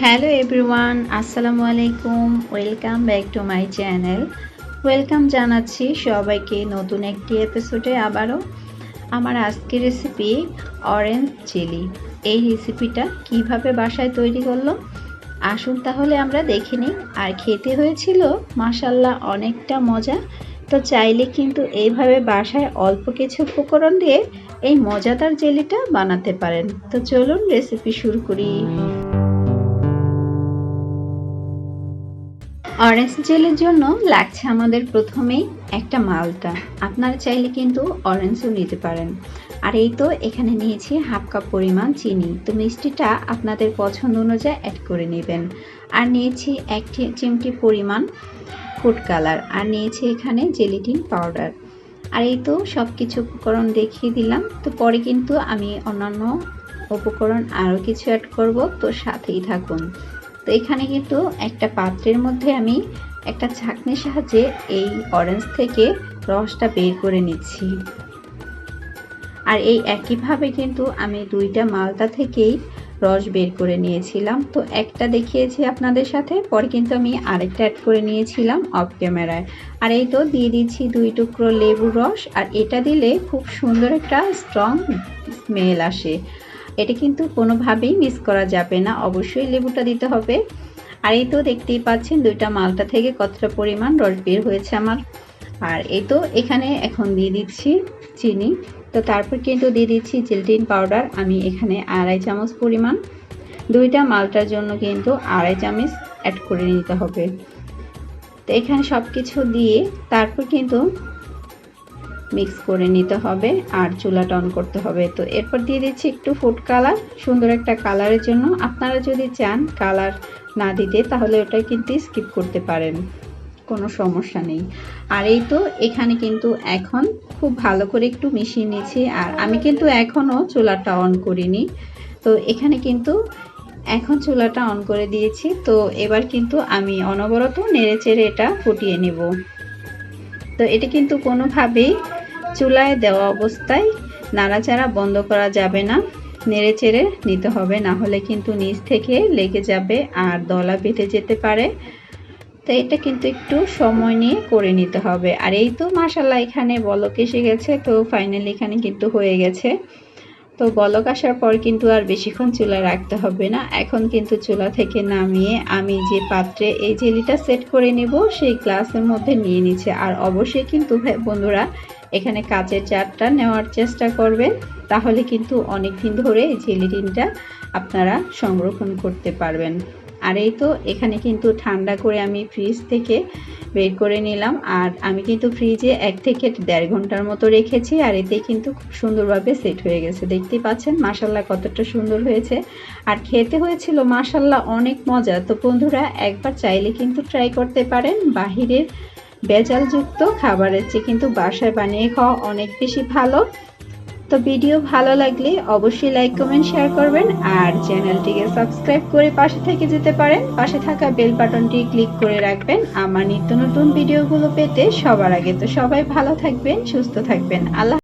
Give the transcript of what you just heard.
Hello everyone, আসসালামু আলাইকুম। Welcome back to my channel. Welcome জানাচ্ছি সবাইকে নতুন একটি এপিসোডে আবারও। আমার আজকের রেসিপি অরেঞ্জ চিলি এই রেসিপিটা কীভাবে বাসায় তৈরি করলাম? আসুন তাহলে আমরা দেখে নিই। আর খেতে হয়েছিল মাসাল্লাহ অনেকটা মজা। তো চাইলে কিন্তু এইভাবে বাসায় অল্প কিছু উপকরণ দিয়ে এই মজাদার জেলিটা বানাতে পারেন। তো চলুন রেসিপি শুরু করি। অরেঞ্জ জেলের জন্য লাগছে আমাদের প্রথমেই একটা মালটা। আপনারা চাইলে কিন্তু অরেঞ্জও নিতে পারেন। আর এই তো এখানে নিয়েছি হাফ কাপ পরিমাণ চিনি। তো মিষ্টিটা আপনাদের পছন্দ অনুযায়ী অ্যাড করে নেবেন। আর নিয়েছি এক চিমটি পরিমাণ ফুড কালার। আর নিয়েছি এখানে জেলিটিন পাউডার। আর এই তো সব কিছু উপকরণ দেখিয়ে দিলাম। তো পরে কিন্তু আমি অন্যান্য উপকরণ আরও কিছু অ্যাড করব। তো সাথেই থাকুন। তো এখানে কিন্তু একটা পাত্রের মধ্যে আমি একটা ছাঁকনির সাহায্যে এই অরেঞ্জ থেকে রসটা বের করে নিচ্ছি। আর এই একইভাবে কিন্তু আমি দুইটা মালটা থেকেই রস বের করে নিয়েছিলাম। তো একটা দেখিয়েছি আপনাদের সাথে, পরে কিন্তু আমি আরেকটা অ্যাড করে নিয়েছিলাম অফ ক্যামেরায় আর এই তো দিয়ে দিচ্ছি দুই টুকরো লেবুর রস, আর এটা দিলে খুব সুন্দর একটা স্ট্রং স্মেল আসে। এটা কিন্তু কোনোভাবেই মিস করা যাবে না। অবশ্যই লেবুটা দিতে হবে। আর এই তো দেখতেই পাচ্ছেন, দুইটা মালটা থেকে কতটা পরিমাণ রস বের হয়েছে আমার। আর এই তো এখানে এখন দিয়ে দিচ্ছি চিনি। তো তারপর কিন্তু দিয়ে দিচ্ছি জিলটিন পাউডার। আমি এখানে আড়াই চামচ পরিমাণ। দুইটা মালটার জন্য কিন্তু আড়াই চামচ অ্যাড করে নিতে হবে। তো এখানে সব কিছু দিয়ে তারপর কিন্তু মিক্স করে নিতে হবে আর চুলাটা অন করতে হবে। তো এরপর দিয়ে দিচ্ছি একটু ফুড কালার সুন্দর একটা কালারের জন্য। আপনারা যদি চান কালার না দিতে, তাহলে ওটা কিন্তু স্কিপ করতে পারেন। কোনো সমস্যা নেই। আর এই তো এখানে কিন্তু এখন খুব ভালো করে একটু মিশিয়ে নিয়েছি আর আমি কিন্তু এখনও চুলাটা অন করিনি। তো এখানে কিন্তু এখন চুলাটা অন করে দিয়েছি। তো এবার কিন্তু আমি অনবরত নেড়ে চেড়ে এটা ফুটিয়ে নেব। তো এটি কিন্তু কোনোভাবেই চুলায় দেওয়া অবস্থায় নাড়াচাড়া বন্ধ করা যাবে না। নেড়ে চেড়ে নিতে হবে, না হলে কিন্তু নিচ থেকে লেগে যাবে আর দলা বেঁধে যেতে পারে। তো এটা কিন্তু একটু সময় নিয়ে করে নিতে হবে। আর এই তো মাসাল্লাহ এখানে বলক এসে গেছে, তো ফাইনালি এখানে কিন্তু হয়ে গেছে। তো বলক আসার পর কিন্তু আর বেশিক্ষণ চুলা রাখতে হবে না। এখন কিন্তু চুলা থেকে নামিয়ে আমি যে পাত্রে এই জেলিটা সেট করে নেব, সেই গ্লাসের মধ্যে নিয়ে নিচ্ছে। আর অবশ্যই কিন্তু বন্ধুরা, এখানে কাচের জারটা নেওয়ার চেষ্টা করবেন তাহলে কিন্তু অনেক দিন ধরে এই জেলিটিনটা আপনারা সংরক্ষণ করতে পারবেন। আর এই তো এখানে কিন্তু ঠান্ডা করে আমি ফ্রিজ থেকে বের করে নিলাম। আর আমি কিন্তু ফ্রিজে এক থেকে দেড় ঘণ্টার মতো রেখেছি আর এতে কিন্তু খুব সুন্দরভাবে সেট হয়ে গেছে। দেখতেই পাচ্ছেন মাসাল্লাহ কতটা সুন্দর হয়েছে। আর খেতে হয়েছিল মাসাল্লাহ অনেক মজা। তো বন্ধুরা, একবার চাইলে কিন্তু ট্রাই করতে পারেন। বাহিরের বেজালযুক্ত খাবারের চেয়ে কিন্তু বাসায় বানিয়ে খাওয়া অনেক বেশি ভালো। তো ভিডিও ভালো লাগলে অবশ্যই লাইক কমেন্ট শেয়ার করবেন আর চ্যানেলটিকে সাবস্ক্রাইব করে পাশে থেকে যেতে পারেন। পাশে থাকা বেল বাটনটি ক্লিক করে রাখবেন। আমার নিত্য নতুন ভিডিওগুলো পেতে সবার আগে তো সবাই ভালো থাকবেন, সুস্থ থাকবেন। আল্লাহ